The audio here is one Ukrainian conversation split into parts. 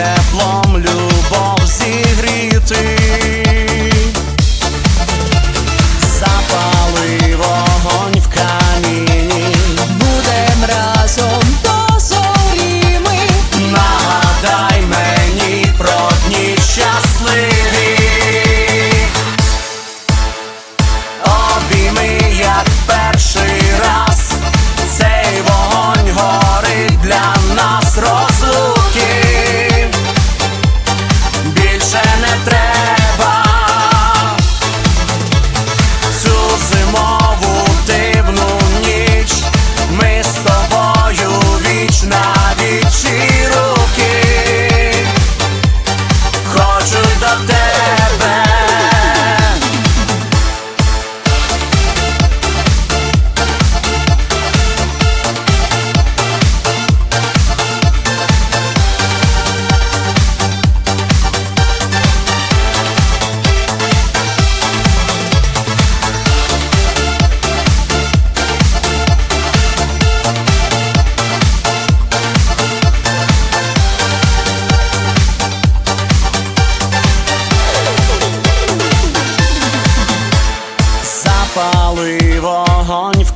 теплом любов зігріти.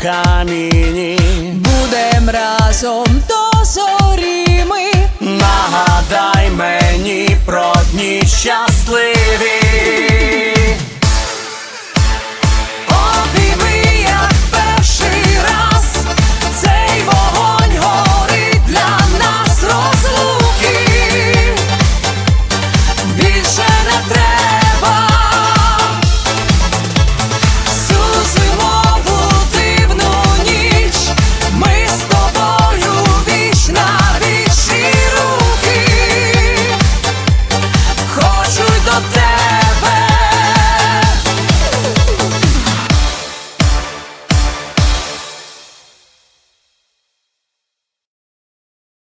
Каміні. Будем разом до зорі ми. Нагадай мені про дні щасливі.